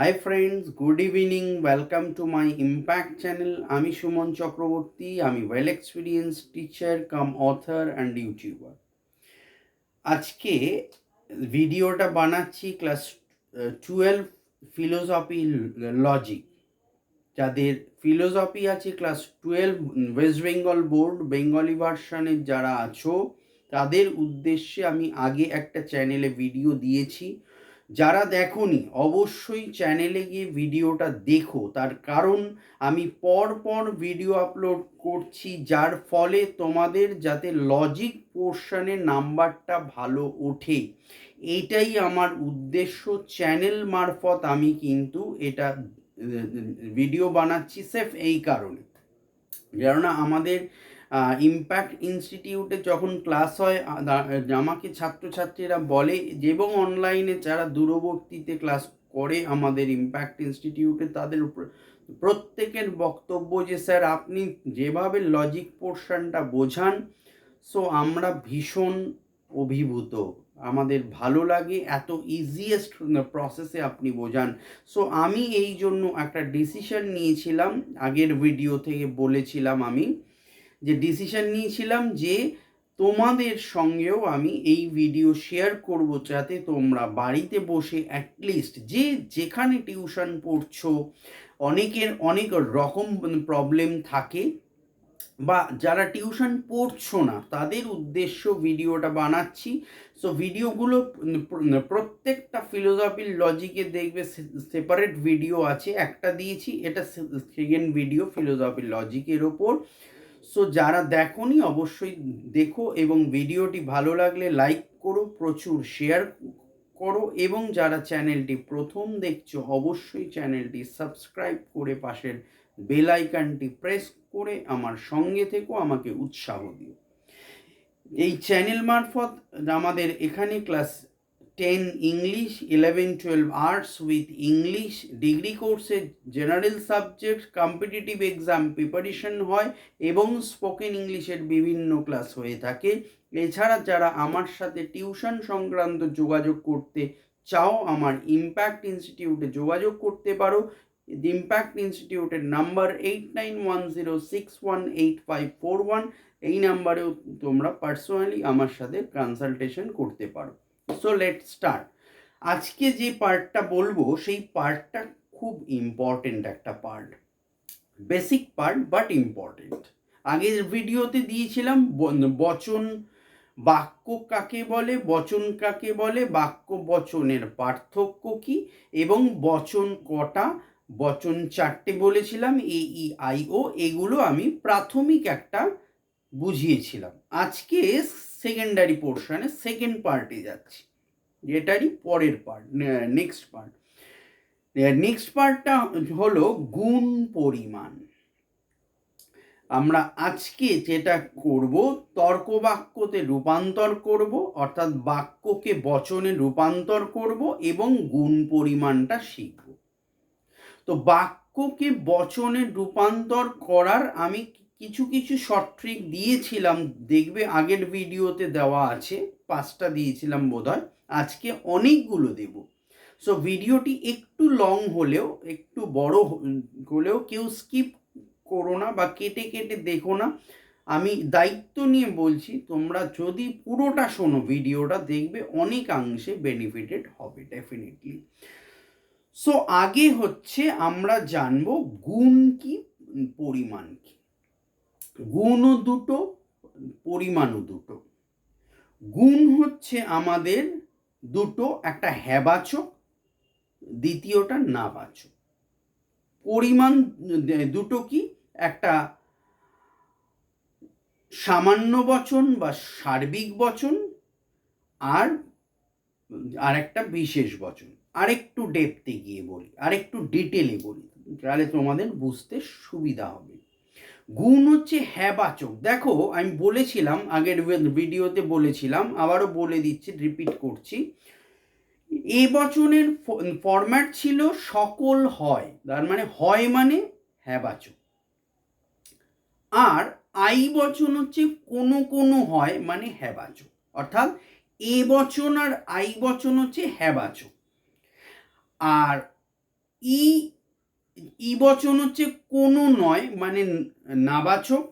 Hi friends good evening welcome to my Impact channel আমি সুমন চক্রবর্তী, আমি well experience teacher cum author and YouTuber আজকে ভিডিওটা বানাচ্ছি class twelve philosophy logic যাদের philosophy আছে class twelve West Bengal board Bengali ভার্সানের যারা আছো, তাদের উদ্দেশ্যে আমি আগে একটা চ্যানেলে ভিডিও দিয়েছি। যারা দেখোনি, অবশ্যই চ্যানেলে গিয়ে ভিডিওটা দেখো। তার কারণ, আমি পর পর ভিডিও আপলোড করছি, যার ফলে তোমাদের যাতে লজিক পোর্শনের নাম্বারটা ভালো ওঠে। এইটাই আমার উদ্দেশ্য। চ্যানেল মারফত আমি কিন্তু এটা ভিডিও বানাচ্ছি, সেফ এই কারণে। কেননা আমাদের ইম্প্যাক্ট ইনস্টিটিউটে যখন ক্লাস হয় আমাকে ছাত্রছাত্রীরা বলে এবং অনলাইনে যারা দূরবর্তীতে ক্লাস করে আমাদের ইম্প্যাক্ট ইনস্টিটিউটে তাদের উপর প্রত্যেকের বক্তব্য যে, স্যার, আপনি যেভাবে লজিক পোর্শনটা বোঝান সো আমরা ভীষণ অভিভূত। আমাদের ভালো লাগে এত ইজিয়েস্ট প্রসেসে আপনি বোঝান। সো আমি এই জন্য একটা ডিসিশন নিয়েছিলাম। আগের ভিডিও থেকে বলেছিলাম আমি। যে ডিসিশন নিয়েছিলাম যে তোমাদের সঙ্গেও আমি এই ভিডিও শেয়ার করব যাতে তোমরা বাড়িতে বসে অ্যাটলিস্ট যে যেখানে টিউশন পড়ছো, অনেকের অনেক রকম প্রবলেম থাকে বা যারা টিউশন পড়ছো না, তাদের উদ্দেশ্য ভিডিওটা বানাচ্ছি। সো ভিডিওগুলো প্রত্যেকটা ফিলোসফির লজিকে দেখবে সেপারেট ভিডিও আছে, একটা দিয়েছি, এটা সেকেন্ড ভিডিও ফিলোসফির লজিকের ওপর। সো যারা দেখোনি, অবশ্যই দেখো এবং ভিডিওটি ভালো লাগলে লাইক করো, প্রচুর শেয়ার করো এবং যারা চ্যানেলটি প্রথম দেখছ, অবশ্যই চ্যানেলটি সাবস্ক্রাইব করে পাশের বেল আইকনটি প্রেস করে আমার সঙ্গে থেকো, আমাকে উৎসাহ দিও। এই চ্যানেল মারফত আমাদের এখানে class ten English eleven twelve arts with English degree কোর্সে general subject competitive exam preparation হয় এবং স্পোকেন ইংলিশের বিভিন্ন ক্লাস হয়ে থাকে। এছাড়া যারা আমার সাথে টিউশন সংক্রান্ত যোগাযোগ করতে চাও, আমার ইম্প্যাক্ট ইনস্টিটিউটে যোগাযোগ করতে পারো। ইম্প্যাক্ট ইনস্টিটিউটের number eight nine one zero six one eight five four one এই নাম্বারেও তোমরা পার্সোনালি আমার সাথে কনসালটেশন করতে পারো। সো লেট স্টার্ট আজকে যে পার্টটা বলব, সেই পার্টটা খুব ইম্পর্টেন্ট একটা part basic part but important আগের ভিডিওতে দিয়েছিলাম বচন, বাক্য কাকে বলে, বচন কাকে বলে, বাক্য বচনের পার্থক্য কি, এবং বচন কটা, বচন চারটে বলেছিলাম এ ই আই ও এগুলো আমি প্রাথমিক একটা বুঝিয়েছিলাম। আজকে সেকেন্ডারি পোর্শনে সেকেন্ড পার্টে যাচ্ছি। এটারই পরের পার্ট নেক্সট পার্ট নেক্সট পার্টটা হলো গুণ পরিমাণ। আমরা আজকে যেটা করব তর্ক বাক্যতে রূপান্তর করব, অর্থাৎ বাক্যকে বচনে রূপান্তর করব এবং গুণ পরিমাণটা শিখব। তো বাক্যকে বচনে রূপান্তর করার আমি কিছু কিছু শর্ট ট্রিক দিয়েছিলাম। দেখবে আগের ভিডিওতে দেওয়া আছে। পাঁচটা দিয়েছিলাম বোধহয়। আজকে অনেকগুলো দেব। সো ভিডিওটি একটু লং হলেও, একটু বড় হলেও কেউ স্কিপ করো না বা কেটে কেটে দেখো না। আমি দায়িত্ব নিয়ে বলছি, তোমরা যদি পুরোটা শোনো ভিডিওটা দেখবে অনেকাংশে বেনিফিটেড হবে ডেফিনেটলি সো আগে হচ্ছে আমরা জানব গুণ কি, পরিমাণ কি। গুণও দুটো, পরিমাণও দুটো। গুণ হচ্ছে আমাদের দুটো, একটা হ্যাবাচক, দ্বিতীয়টা নাবাচক। পরিমাণ দুটো কি? একটা সামান্য বচন বা সার্বিক বচন আর আরেকটা বিশেষ বচন। আরেকটু ডেপতে গিয়ে বলি, আরেকটু ডিটেলে বলি, তাহলে তোমাদের বুঝতে সুবিধা হবে। গুণ হচ্ছে হ্যাবাচক। দেখো, আমি বলেছিলাম, আগের ভিডিওতে বলেছিলাম, আবারও বলে দিচ্ছি রিপিট করছি। এ বচনের ফরম্যাট ছিল সকল হয়। তার মানে হয় মানে হ্যাবাচক। আর আই বচন হচ্ছে কোনো কোনো হয় মানে হ্যাবাচক। অর্থাৎ এ বচন আর আই বচন হচ্ছে হ্যাবাচক। আর ই ই বচন হচ্ছে কোনো নয় মানে নাবাচক,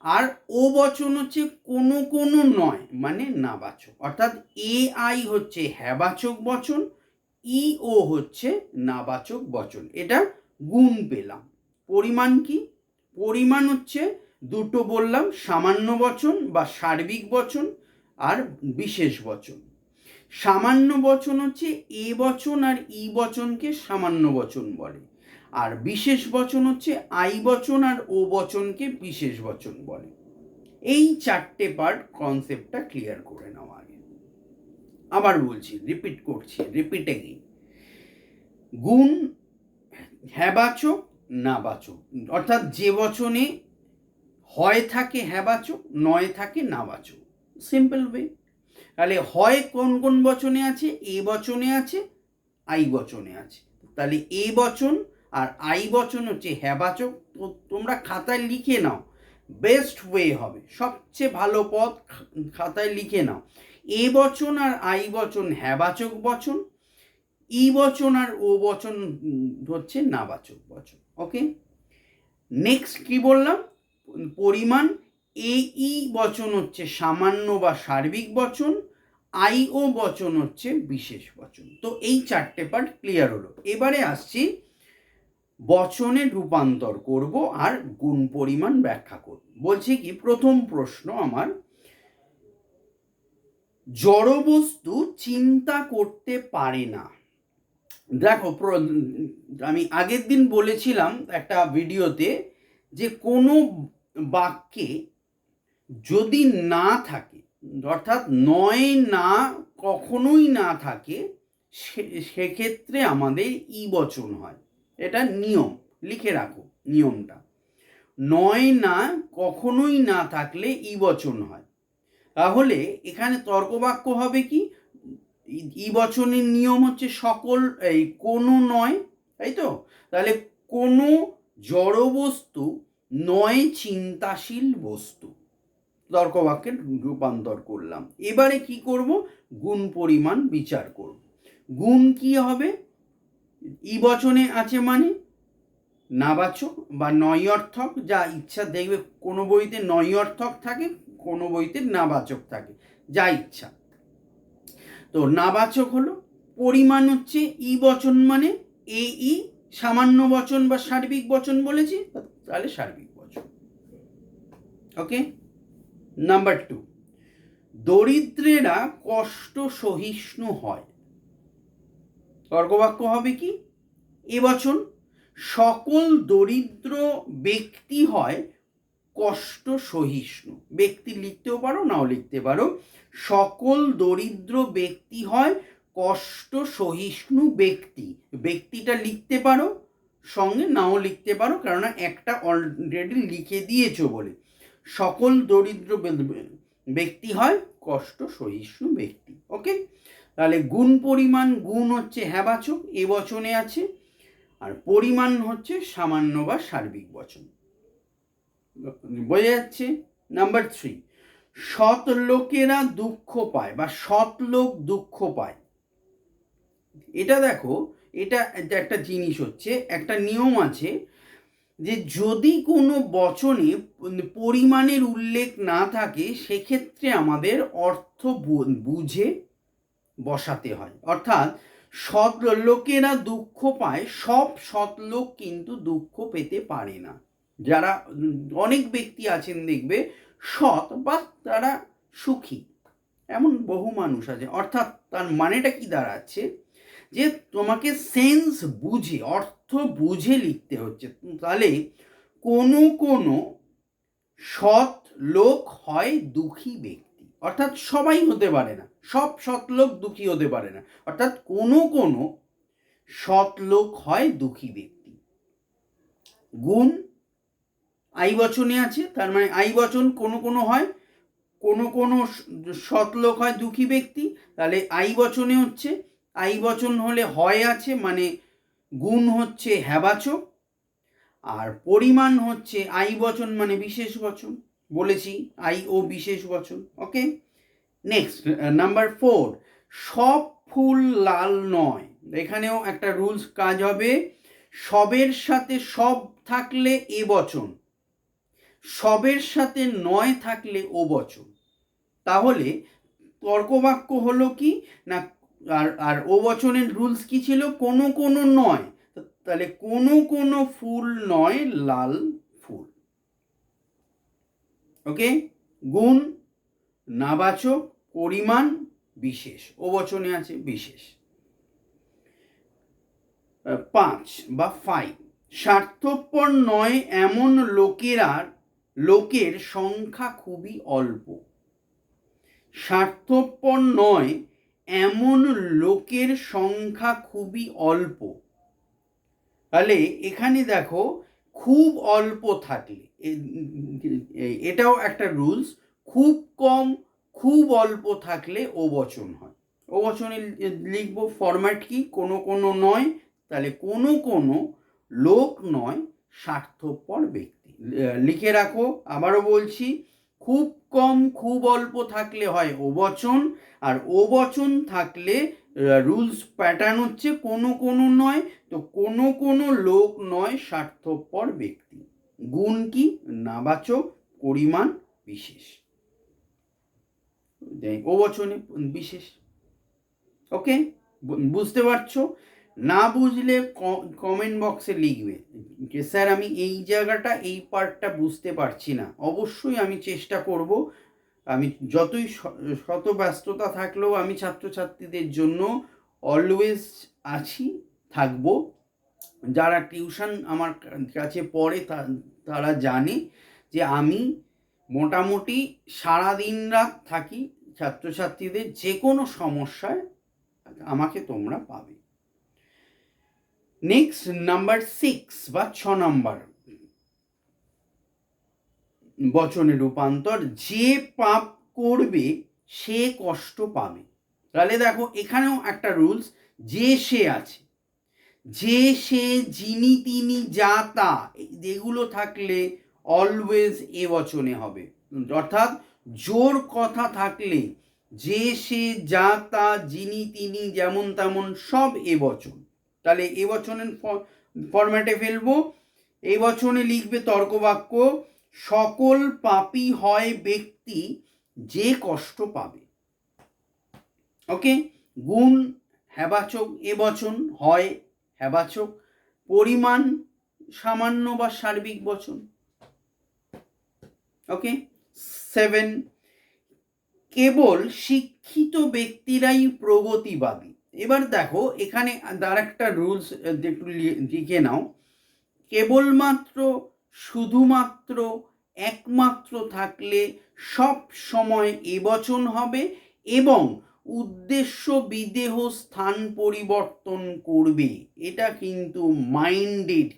আর ও বচন হচ্ছে কোনো কোনো নয় মানে নাবাচক। অর্থাৎ এ আই হচ্ছে হ্যাবাচক বচন ই ও হচ্ছে নাবাচক বচন। এটা গুণ পেলাম। পরিমাণ কি? পরিমাণ হচ্ছে দুটো বললাম, সামান্য বচন বা সার্বিক বচন আর বিশেষ বচন। সামান্য বচন হচ্ছে এ বচন আর ই বচনকে সামান্য বচন বলে। আর বিশেষ বচন হচ্ছে আই বচন আর ও বচনকে বিশেষ বচন বলে। এই চারটে পার্ট কনসেপ্টটা ক্লিয়ার করে নেওয়া আগে। আবার বলছি রিপিট করছি রিপিট এগেইন গুণ হ্যাবাচক নাবাচক অর্থাৎ যে বচনে হয় থাকে হ্যাবাচক নয় থাকে নাবাচক সিম্পল ওয়ে তাহলে হয় কোন কোন বচনে আছে? এ বচনে আছে, আই বচনে আছে। তাহলে এ বচন আর আই বচন হচ্ছে হ্যাবাচক তো তোমরা খাতায় লিখে নাও। বেস্ট ওয়ে হবে, সবচেয়ে ভালো পথ খাতায় লিখে নাও। এ বচন আর আই বচন হ্যাবাচক বচন, ই বচন আর ও বচন হচ্ছে নাবাচক বচন ওকে নেক্সট কি বললাম? পরিমাণ, এ ই বচন হচ্ছে সামান্য বা সার্বিক বচন, আই ও বচন হচ্ছে বিশেষ বচন। তো এই চারটে পার্ট ক্লিয়ার হলো। এবারে আসছি বচনে রূপান্তর করব আর গুণ পরিমাণ ব্যাখ্যা করব। বলছি কি, প্রথম প্রশ্ন আমার, জড়বস্তু চিন্তা করতে পারে না। দেখো আমি আগের দিন বলেছিলাম একটা ভিডিওতে যে কোনো বাক্যে যদি না থাকে, অর্থাৎ নয় না, কখনোই না থাকে সেক্ষেত্রে আমাদের ই বচন হয়। এটা নিয়ম, লিখে রাখো নিয়মটা। নয় না কখনোই না থাকলে ই বচন হয়। তাহলে এখানে তর্কবাক্য হবে কি? ই বচনের নিয়ম হচ্ছে সকল, এই কোনো নয়, তাই তো? তাহলে কোনো জড় বস্তু নয় চিন্তাশীল বস্তু। তর্কবাক্যের রূপান্তর করলাম। এবারে কি করব? গুণ পরিমাণ বিচার করব। গুণ কি হবে? ই বচনে আছে মানে? নাবাচক বা নয়অর্থক যা ইচ্ছা দেখবে কোনো বইতে নয়অর্থক থাকে, কোনো বইতে নাবাচক থাকে, যা ইচ্ছা। তো নাবাচক হলো, পরিমাণ হচ্ছে ই বচন মানে এ ই সামান্য বচন বা সার্বিক বচন বলেছি, তাহলে সার্বিক বচন। ওকে? নাম্বার টু, দরিদ্রেরা কষ্ট সহিষ্ণু হয়। তর্কবাক্য হবে কি? এবছর সকল দরিদ্র ব্যক্তি হয় কষ্ট সহিষ্ণু। ব্যক্তি লিখতেও পারো, নাও লিখতে পারো। সকল দরিদ্র ব্যক্তি হয় কষ্ট সহিষ্ণু ব্যক্তি। ব্যক্তিটা লিখতে পারো, সঙ্গে নাও লিখতে পারো, কেননা একটা অলরেডি লিখে দিয়েছ বলে। সকল দরিদ্র ব্যক্তি হয় কষ্ট সহিষ্ণু ব্যক্তি ওকে তাহলে গুণ পরিমাণ, গুণ হচ্ছে হ্যাবাচক, এ বচনে আছে, আর পরিমাণ হচ্ছে সামান্য বা সার্বিক বচন। বোঝা যাচ্ছে? নাম্বার থ্রি সৎ লোকেরা দুঃখ পায় বা সৎ লোক দুঃখ পায়। এটা দেখো, এটা একটা জিনিস হচ্ছে, একটা নিয়ম আছে যে যদি কোনো বচনে পরিমাণের উল্লেখ না থাকে, সেক্ষেত্রে আমাদের অর্থ বুঝে বসাতে হয়। অর্থাৎ সৎ লোকেরা দুঃখ পায়, সব সৎ লোক কিন্তু দুঃখ পেতে পারে না। যারা, অনেক ব্যক্তি আছেন দেখবে, সৎ বা তারা সুখী। এমন বহু মানুষ আছে। অর্থাৎ তার মানেটা কি দাঁড়াচ্ছে? যে তোমাকে সেন্স বুঝে, অর্থ বুঝে লিখতে হচ্ছে, তাহলে কোনো কোনো সৎ লোক হয় দুঃখী ব্যক্তি। অর্থাৎ সবাই হতে পারে না, সব সৎ লোক দুঃখী হতে পারে না। অর্থাৎ কোনো কোনো সৎ লোক হয় দুঃখী ব্যক্তি। গুণ আই বচনে আছে, তার মানে আই বচন কোনো কোনো হয়, কোনো কোনো সৎ লোক হয় দুঃখী ব্যক্তি, তাহলে আই বচনে হচ্ছে আই বচন হলে হয় আছে মানে গুণ হচ্ছে হ্যাবাচক আর পরিমাণ হচ্ছে আই বচন মানে বিশেষ বচন। বলেছি, আই ও বিশেষ বচন, ওকে? নেক্সট নাম্বার ফোর সব ফুল লাল নয়। এখানেও একটা রুলস কাজ হবে, সবের সাথে সব থাকলে এ বচন, সবের সাথে নয় থাকলে ও বচন। তাহলে তর্কবাক্য হলো কি? না আর আর ও বচনের রুলস কি ছিল? কোনো কোনো নয়। তাহলে কোনো কোনো ফুল নয়, লাল ফুল। ওকে গুণ, নাবাচক, পরিমাণ, বিশেষ। ও বচনে আছে বিশেষ। পাঁচ বা ফাইভ স্বার্থপর নয় এমন লোকেরা, লোকের সংখ্যা খুবই অল্প। স্বার্থপর নয় এমন লোকের সংখ্যা খুবই অল্প। তাহলে এখানে দেখো, খুব অল্প থাকলে এটাও একটা রুলস খুব কম, খুব অল্প থাকলে ও বচন হয় ও বচনে লিখব ফরম্যাট কি? কোনো কোনো নয়, তাহলে কোনো কোনো লোক নয়, স্বার্থপর ব্যক্তি। লিখে রাখো, আবারও বলছি, খুব কম খুব অল্প থাকলে হয় ও বচন আর ও বচন থাকলে রুলস প্যাটার্ন হচ্ছে কোনো কোনো নয়, তো কোনো কোনো লোক নয় স্বার্থপর ব্যক্তি। গুণ কি? নাবাচক, পরিমাণ বিশেষ। ও বচনে বিশেষ। ওকে বুঝতে পারছ? না বুঝলে কমেন্ট বক্সে লিখবে। যে, স্যার, আমি এই জায়গাটা, এই পার্টটা বুঝতে পারছি না। অবশ্যই আমি চেষ্টা করব। আমি যতই শত ব্যস্ততা থাকলেও আমি ছাত্রছাত্রীদের জন্য অলওয়েজ আছি, থাকব। যারা টিউশন আমার কাছে পড়ে তারা জানে যে, আমি মোটামুটি সারা দিন রাত থাকি ছাত্রছাত্রীদের। যে কোনো সমস্যায় আমাকে তোমরা পাবে। নেক্সট নাম্বার সিক্স বা ছ নাম্বার বচনে রূপান্তর, যে পাপ করবে, সে কষ্ট পাবে। তাহলে দেখো, এখানেও একটা রুলস যে সে আছে, যে সে যিনি তিনি যা তা যেগুলো থাকলে অলওয়েজ এ বচনে হবে। অর্থাৎ, জোর কথা থাকলে, যে সে যা তা, যিনি তিনি যেমন তেমন সব এ বচন। তাহলে এ বচনের ফরম্যাটে ফেলব। এই বচনে লিখবে তর্কবাক্য, সকল পাপি হয় ব্যক্তি যে কষ্ট পাবে। ওকে গুণ, হ্যাবাচক, এ বচন হয় হ্যাবাচক। পরিমাণ, সামান্য বা সার্বিক বচন। ওকে সেভেন কেবল শিক্ষিত ব্যক্তিরাই প্রগতিবাদী। এবার দেখো, এখানে আর একটা রুলস একটু লিখে নাও। কেবলমাত্র, শুধুমাত্র, একমাত্র থাকলে সব সময় এবচন হবে এবং উদ্দেশ্য বিদেহ স্থান পরিবর্তন করবে। এটা কিন্তু minded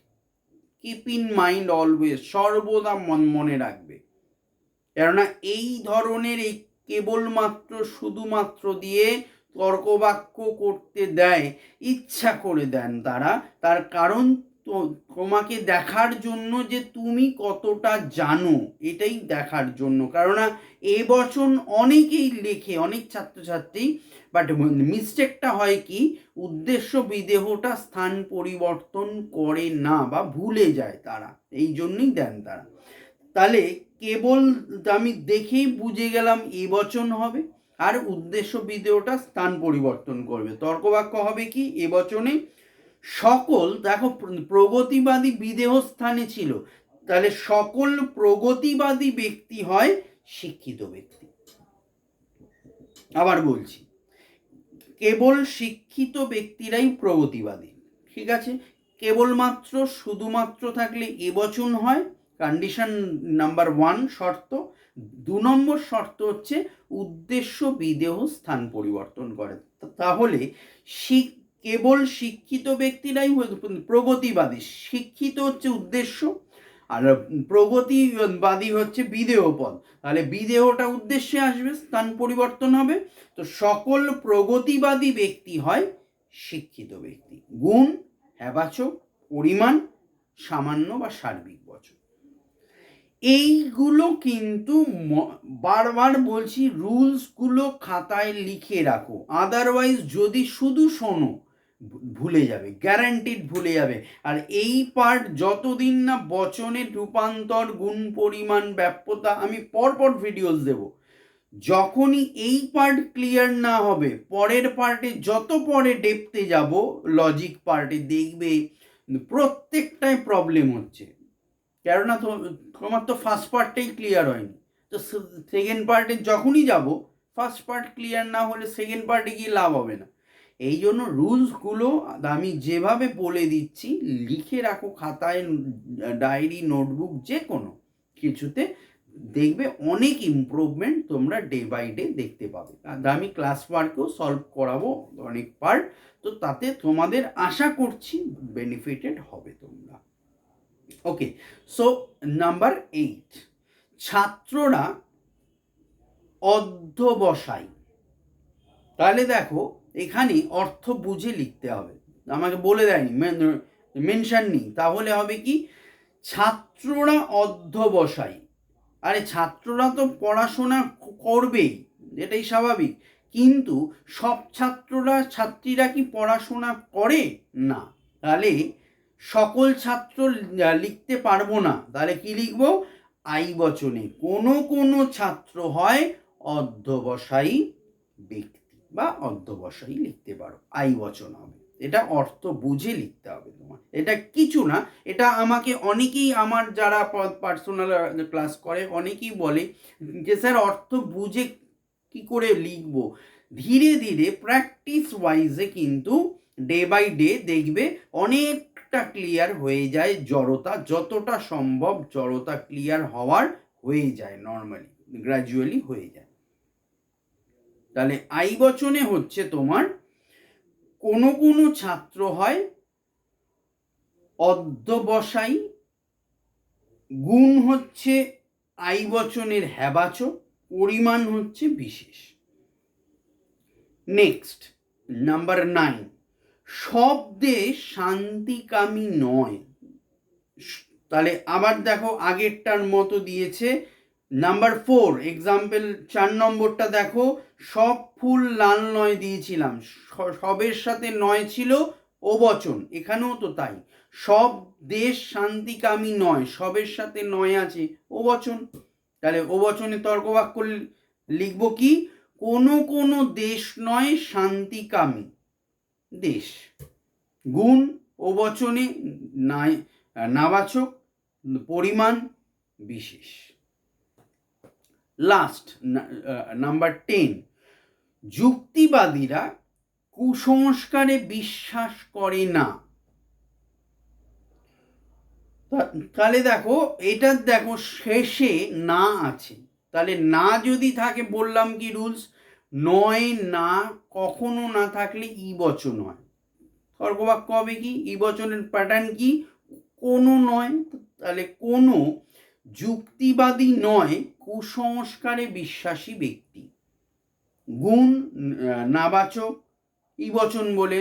keep in mind always সর্বদা মন, মনে রাখবে। কেননা এই ধরনের এই কেবলমাত্র, শুধুমাত্র দিয়ে তর্কবাক্য করতে দেয়, ইচ্ছা করে দেন তারা। তার কারণ তো তোমাকে দেখার জন্য যে তুমি কতটা জানো, এটাই দেখার জন্য। কেননা এ বচন অনেকেই লেখে, অনেক ছাত্রছাত্রী বাট মিস্টেকটা হয় কি, উদ্দেশ্য বিদেহটা স্থান পরিবর্তন করে না বা ভুলে যায় তারা। এই জন্যই দেন তারা। তাহলে কেবল আমি দেখেই বুঝে গেলাম এ বচন হবে? আর উদ্দেশ্য বিদেহটা স্থান পরিবর্তন করবে। তর্কবাক্য হবে কি? এ বচনে, সকল, দেখো, প্রগতিবাদী বিদেহ স্থানে ছিল। তাহলে সকল প্রগতিবাদী ব্যক্তি হয় শিক্ষিত ব্যক্তি। আবার বলছি, কেবল শিক্ষিত ব্যক্তিরাই প্রগতিবাদী। ঠিক আছে? কেবলমাত্র, শুধুমাত্র থাকলে এবচন হয়। কন্ডিশন নাম্বার ওয়ান শর্ত দু নম্বর শর্ত হচ্ছে উদ্দেশ্য বিদেহ স্থান পরিবর্তন করে। তাহলে কেবল শিক্ষিত ব্যক্তিরাই প্রগতিবাদী। শিক্ষিত হচ্ছে উদ্দেশ্য, আর প্রগতিবাদী হচ্ছে বিদেহ পদ তাহলে বিদেহটা উদ্দেশ্যে আসবে, স্থান পরিবর্তন হবে। তো সকল প্রগতিবাদী ব্যক্তি হয় শিক্ষিত ব্যক্তি। গুণ, হ্যাবাচক, পরিমাণ, সামান্য বা সার্বিক বচন। এইগুলো কিন্তু বারবার বলছি, রুলসগুলো খাতায় লিখে রাখো। আদারওয়াইজ যদি শুধু শোনো ভুলে যাবে গ্যারান্টিড ভুলে যাবে। আর এই পার্ট যতদিন না বচনে রূপান্তর, গুণ, পরিমাণ ব্যাপ্যতা আমি পরপর ভিডিওস দেব। যখনই এই পার্ট ক্লিয়ার না হবে, পরের পার্টে যত পরে ডেপতে যাব লজিক পার্টে দেখবে, প্রত্যেকটাই প্রবলেম হচ্ছে। কেননা তোমার তো ফার্স্ট পার্টটাই ক্লিয়ার হয়নি। তো সেকেন্ড পার্টে যখনই যাব ফার্স্ট পার্ট ক্লিয়ার না হলে সেকেন্ড পার্টে গিয়ে লাভ হবে না। এই জন্য রুলসগুলো আমি যেভাবে বলে দিচ্ছি, লিখে রাখো খাতায় ডায়েরি নোটবুক যে কোনো কিছুতে। দেখবে অনেক ইমপ্রুভমেন্ট তোমরা ডে বাই ডে দেখতে পাবে। আর আমি ক্লাস ওয়ার্কেও সলভ করাবো অনেক পার্ট তো তাতে তোমাদের আশা করছি বেনিফিটেড হবে তোমরা। ওকে সো নাম্বার এইট ছাত্ররা অধ্যবসায়। তাহলে দেখো, এখানে অর্থ বুঝে লিখতে হবে। আমাকে বলে দেয়নি মেনশন নেই। তাহলে হবে কি, ছাত্ররা অধ্যবসায়ী। আরে ছাত্ররা তো পড়াশোনা করবেই, এটাই স্বাভাবিক। কিন্তু সব ছাত্ররা, ছাত্রীরা কি পড়াশোনা করে? না। তাহলে সকল ছাত্র লিখতে পারব না। তাহলে কি লিখব? আই বচনে। কোনো কোনো ছাত্র হয় অধ্যবসায়ী ব্যক্তি বা অধ্যবসায়ী লিখতে পারো। আই বচন হবে। এটা অর্থ বুঝে লিখতে হবে তোমার। এটা কিছু না। এটা আমাকে অনেকেই আমার যারা পার্সোনাল ক্লাস করে, অনেকেই বলে যে, স্যার, অর্থ বুঝে কি করে লিখব? ধীরে ধীরে প্র্যাকটিস ওয়াইজে কিন্তু ডে বাই ডে দেখবে অনেকটা ক্লিয়ার হয়ে যায় জড়তা, যতটা সম্ভব জড়তা ক্লিয়ার হওয়ার হয়ে যায় নর্মালি গ্র্যাজুয়ালি হয়ে যায়। তাহলে আই বচনে হচ্ছে তোমার, কোনো কোনো ছাত্র হয় অধ্যবসায়ী, গুণ হচ্ছে আই বচনের হ্যাবাচক, পরিমাণ হচ্ছে বিশেষ। নেক্সট নাম্বার নাইন সব দেশ শান্তিকামী নয়। তাহলে আবার দেখো আগেরটার মতো দিয়েছে। নাম্বার ফোর এক্সাম্পল চার নম্বরটা দেখো, সব ফুল লাল নয় দিয়েছিলাম। সবের সাথে নয় ছিল ও বচন এখানেও তো তাই। সব দেশ শান্তিকামী নয়, সবের সাথে নয় আছে ও বচন তাহলে ও বচনে তর্কবাক্য লিখব কি? কোনো কোনো দেশ নয় শান্তিকামী। দেশ। গুণ ও বচনে নাই, নাবাচক, পরিমাণ বিশেষ। লাস্ট নাম্বার টেন যুক্তিবাদীরা কুসংস্কারে বিশ্বাস করে না। তাহলে দেখো, এটার দেখো শেষে না আছে। তাহলে না যদি থাকে, বললাম কি রুলস নয় না, কখনো না থাকলে ই বচন হয়। তর্কবাক্য হবে কি? ই বচনের প্যাটার্ন কি? কোনো নয়। তাহলে কোনো যুক্তিবাদী নয়, কুসংস্কারে বিশ্বাসী ব্যক্তি। গুণ নাবাচক, ই বচন বলে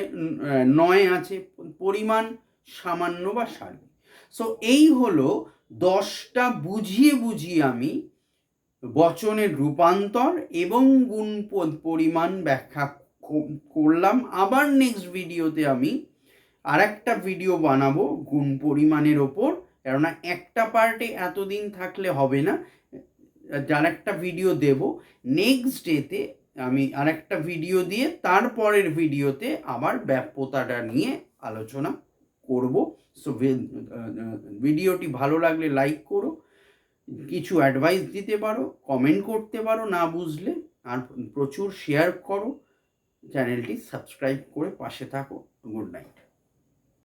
নয় আছে, পরিমাণ সামান্য বা সার্বিক সো এই হলো দশটা বুঝিয়ে বুঝিয়ে আমি বচনের রূপান্তর এবং গুণ পরিমাণ ব্যাখ্যা করলাম। আবার নেক্সট ভিডিওতে আমি আর একটা ভিডিও বানাবো গুণ পরিমাণের ওপর। কেননা একটা পার্টে এতদিন থাকলে হবে না। যার একটা ভিডিও দেব। নেক্সট ডেতে আমি আরেকটা ভিডিও দিয়ে তারপরের ভিডিওতে আবার ব্যাপ্যতাটা নিয়ে আলোচনা করব। সো ভিডিওটি ভালো লাগলে লাইক করো। কিছু অ্যাডভাইস দিতে পারো কমেন্ট করতে পারো, না বুঝলে আর প্রচুর শেয়ার করো। চ্যানেলটি সাবস্ক্রাইব করে পাশে থাকো। Good night